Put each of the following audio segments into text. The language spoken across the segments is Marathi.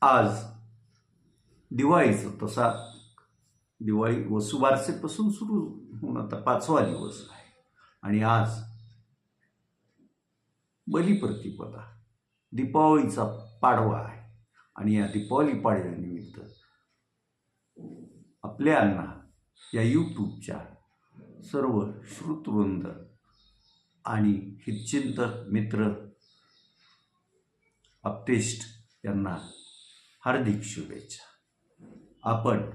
आज दिवाळीचं तसा दिवाळी वसुबारसेपासून सुरू होऊन आता पाचवा दिवस आहे. आणि आज बलिप्रतिपदा दीपावलीचा पाडवा आहे. आणि या दीपावली पाडव्यानिमित्त आपल्यांना या यूट्यूबच्या सर्व श्रुतवृंद आणि हितचिंतक मित्र अपतेष्ट यांना हार्दिक शुभेच्छा. आपण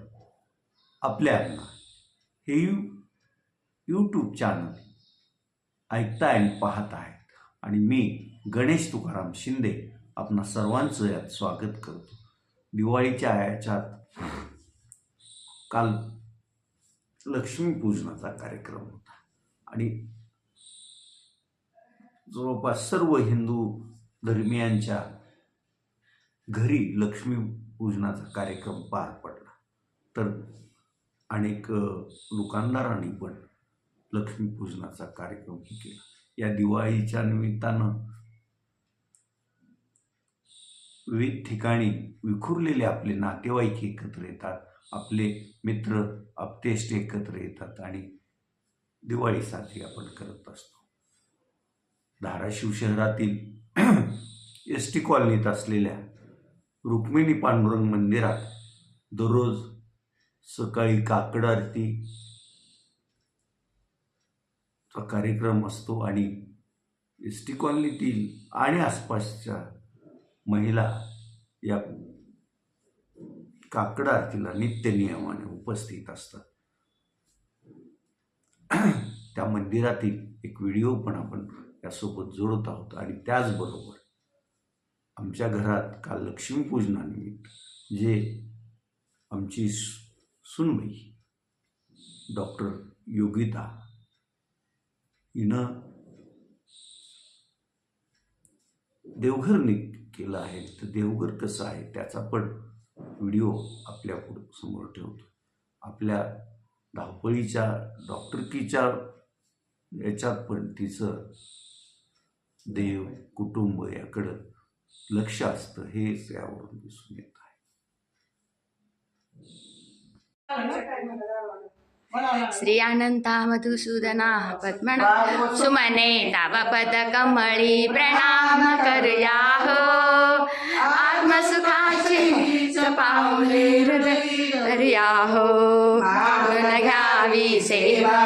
आपल्यांना हे यू यूट्यूब चॅनल ऐकताय आणि पाहत आहेत. आणि मी गणेश तुकाराम शिंदे आपणा सर्वांचं यात स्वागत करतो. दिवाळीच्या याच्यात काल लक्ष्मीपूजनाचा कार्यक्रम होता. आणि जवळपास सर्व हिंदू धर्मियांच्या घरी लक्ष्मी पूजनाचा कार्यक्रम पार पडला. तर अनेक दुकानदारांनी पण लक्ष्मीपूजनाचा कार्यक्रम केला. या दिवाळीच्या निमित्तानं विविध ठिकाणी विखुरलेले आपले नातेवाईक एकत्र येतात आपले मित्र आपतेष्ट एकत्र येतात आणि दिवाळी साजरी आपण करत असतो. धाराशिव शहरातील एस टी कॉलनीत असलेल्या रुक्मिणी पांडुरंग मंदिरात दररोज सकाळी काकड आरती चा कार्यक्रम असतो आणि एस टी कॉलनीतील आणि आसपासच्या महिला या काकड आरतीला नित्य नियमाने उपस्थित असतात. त्या मंदिरातील एक व्हिडिओ पण आपण यासोबत जोडत आहोत आणि त्याचबरोबर आमच्या घरात काल लक्ष्मीपूजनानिमित्त जे आमची सुनबाई डॉक्टर योगिता हिनं देवघर केलं आहे. तर देवघर कसं आहे त्याचा पण व्हिडिओ आपल्यासमोर ठेवतो. आपल्या धावपळीच्या डॉक्टरकीच्या याच्यात पण तिचं देव कुटुंब याकडं लक्ष असतं हे यावरून दिसून येत आहे. श्री अनंता मधुसूदना पद्मना सुमने ताव पद कमळी प्रणाम करया। हो आत्मसुखाची पाऊले हृदय करया। हो घ्यावी सेवा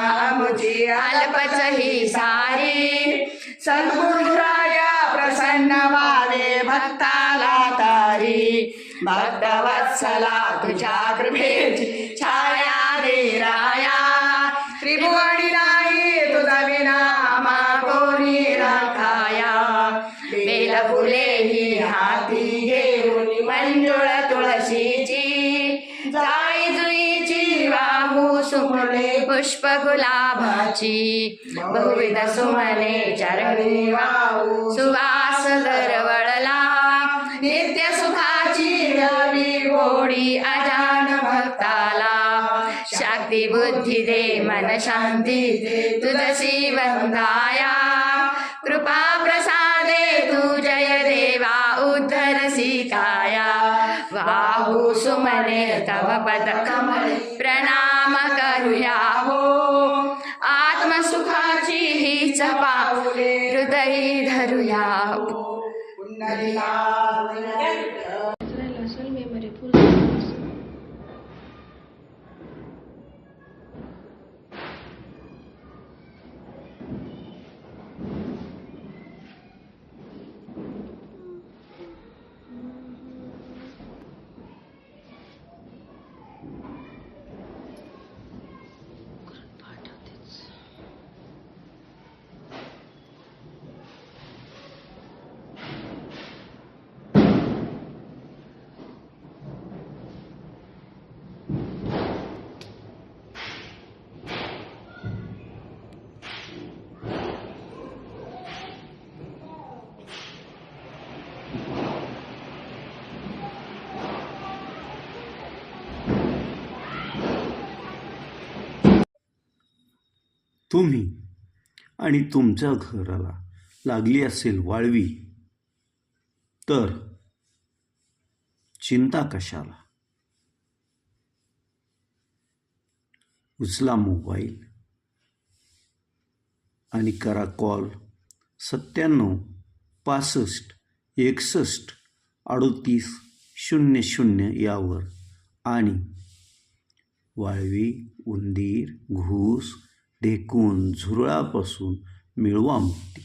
व्हावे भक्ताला तारी भक्तवत्सला तुझ्या कृपेची छाया रे राया. त्रिभुवनी नाही तुझा विनामा कोणी राखाया. बेल फुले ही हाती घेऊन मंजुळ तुळशीची. जाई जुईची वाहू सुमले पुष्प गुलाबाची बहुविध सुमने चरणी वाहू सुवास दरवळला. नित्य सुखाची रवी गोडी अजान भक्ताला. शक्ती बुद्धी दे मन शांती तुझशी वंदाया. कृपा प्रसादे तू जय देवा उद्धर सीताया. बाहू सुमने तव पद कमल प्रणाम करूया हो. आत्मसुखाची हीच चपा हृदयी धरूया हो. असेल मेमरी फुल झाली असेल. तुम्ही आणि तुमच्या घराला लागली असेल वाळवी तर चिंता कशाला? उचला मोबाईल आणि करा कॉल सत्त्याण्णव पासष्ट एकसष्ट अडतीस शून्य शून्य यावर आणि वाळवी उंदीर घूस ढेकून झुरळापासून मिळवा मुक्ती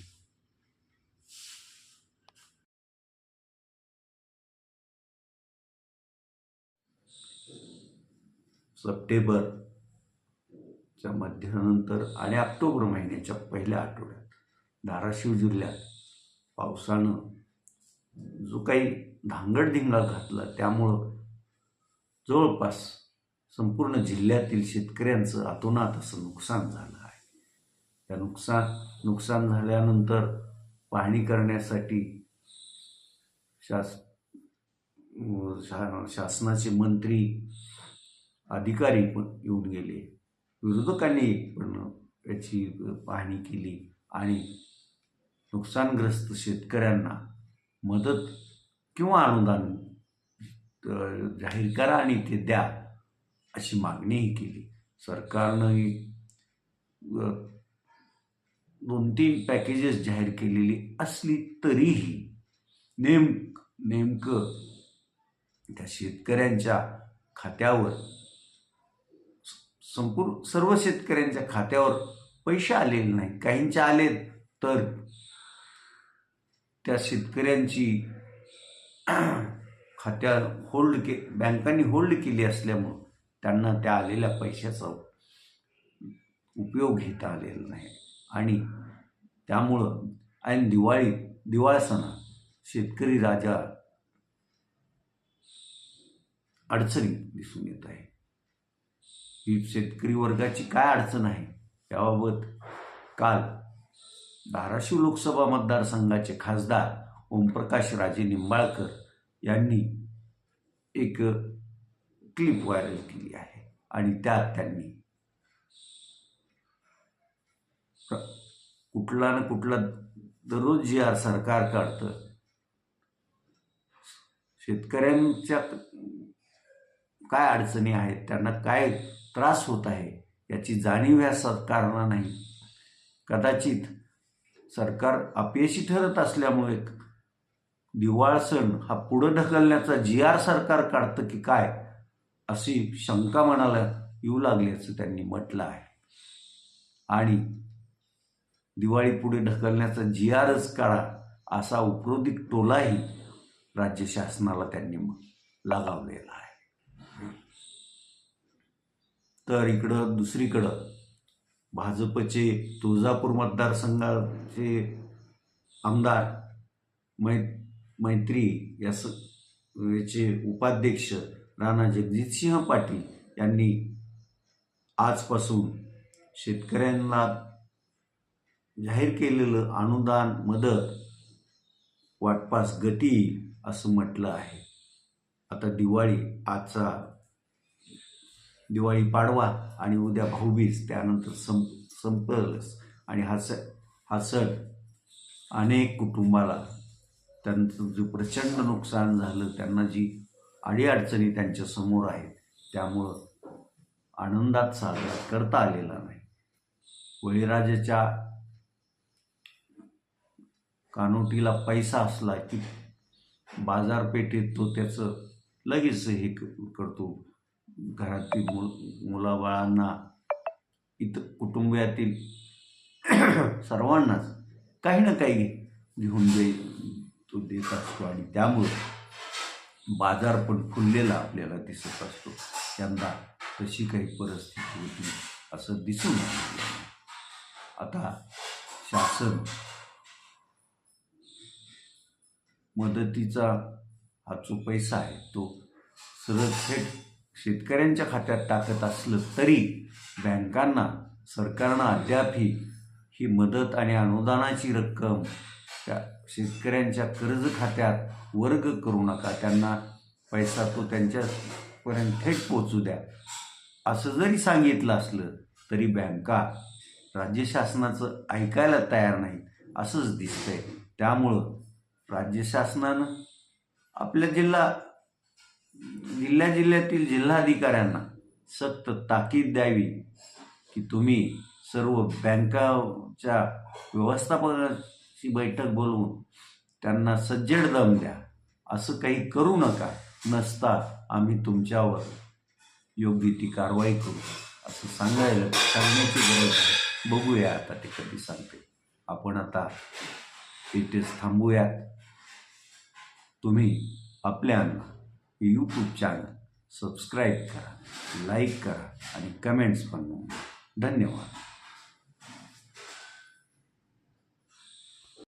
सप्टेंबरच्या मध्यानंतर आणि ऑक्टोबर महिन्याच्या पहिल्या आठवड्यात धाराशिव जिल्ह्यात पावसानं जो काही धांगडधिंगा घातला त्यामुळं जवळपास संपूर्ण जिल्ह्यातील शेतकऱ्यांचं अतोनात असं नुकसान झालं आहे. त्या नुकसान नुकसान झाल्यानंतर पाहणी करण्यासाठी शास शा शासनाचे मंत्री अधिकारी पण येऊन गेले. विरोधकांनी पण याची पाहणी केली आणि नुकसानग्रस्त शेतकऱ्यांना मदत किंवा अनुदान जाहीर करा आणि ते द्या. अशी मागणीही केली. सरकारनंही दोन तीन पॅकेजेस जाहीर केलेली असली तरीही नेम नेमकं त्या शेतकऱ्यांच्या खात्यावर संपूर्ण सर्व शेतकऱ्यांच्या खात्यावर पैसे आलेले नाही काहींचे आलेत तर त्या शेतकऱ्यांची खात्या होल्ड के बँकांनी होल्ड केली असल्यामुळं त्यांना त्या आलेल्या पैशाचा उपयोग घेता आलेला नाही. आणि त्यामुळं ऐन दिवाळी दिवाळ सण शेतकरी राजा अडचणी दिसून येत आहे. ही शेतकरी वर्गाची काय अडचण आहे? याबाबत काल धाराशिव लोकसभा मतदारसंघाचे खासदार ओमप्रकाश राजे निंबाळकर यांनी एक क्लिप व्हायरल केली आहे. आणि त्यात त्यांनी कुठला ना कुठला दररोज जी आर सरकार काढतं शेतकऱ्यांच्या काय अडचणी आहेत त्यांना काय त्रास होत आहे याची जाणीव या सरकारला नाही. कदाचित सरकार अपयशी ठरत असल्यामुळे दिवाळ सण हा पुढं ढकलण्याचा जी आर सरकार काढतं की काय अशी शंका मनाला येऊ लागल्याचं त्यांनी म्हटलं आहे. आणि दिवाळी पुढे ढकलण्याचा जी आरच काढा असा उपरोधिक टोलाही राज्य शासनाला त्यांनी म- लगावलेला आहे. तर इकडं दुसरीकडं भाजपचे तुळजापूर मतदारसंघाचे आमदार मै मैत्री या याचे उपाध्यक्ष राणा जगजितसिंह पाटील यांनी आजपासून शेतकऱ्यांना जाहीर केलेलं अनुदान मदत वाटपास गती असं म्हटलं आहे. आता दिवाळी आजचा दिवाळी पाडवा आणि उद्या भाऊबीज त्यानंतर संप संपलच आणि हा स हा सण अनेक कुटुंबाला त्यांचं जे प्रचंड नुकसान झालं त्यांना जी अडीअडचणी त्यांच्यासमोर आहेत. त्यामुळं आनंदात साजरा करता आलेला नाही. बळीराजाच्या कानोटीला पैसा असला की बाजारपेठेत तो त्याचं लगेच हे क- करतो. घरातील मुल मुलाबाळांना इतर कुटुंबियातील सर्वांनाच काही ना काही घेऊन दे तो देत असतो. आणि त्यामुळं बाजार पण फुललेला आपल्याला दिसत असतो. यंदा तशी काही परिस्थिती होती असं दिसून आता शासन मदतीचा हा जो पैसा आहे तो सरळ थेट शेतकऱ्यांच्या खात्यात टाकत असलं तरी बँकांना सरकारनं अद्यापही ही मदत आणि अनुदानाची रक्कम त्या शेतकऱ्यांच्या कर्ज खात्यात वर्ग करू नका. त्यांना पैसा तो त्यांच्यापर्यंत थेट पोचू द्या. असं जरी सांगितलं असलं तरी बँका राज्य शासनाचं ऐकायला तयार नाहीत असंच दिसतंय. त्यामुळं राज्य शासनानं आपल्या जिल्हा जिल्ह्या जिल्ह्यातील जिल्हाधिकाऱ्यांना सक्त ताकीद द्यावी की तुम्ही सर्व बँकाच्या ची बैठक बोलवून त्यांना सज्जड दम द्या. असं काही करू नका. नसता आम्ही तुमच्यावर योग्य ती कारवाई करू. असं सांगायला सांगण्याची गरज आहे. बघूया आता ते कधी सांगते आपण आता इथेच थांबूयात. तुम्ही आपल्यांना यूट्यूब चॅनल सबस्क्राईब करा लाईक करा आणि कमेंट्स पण धन्यवाद.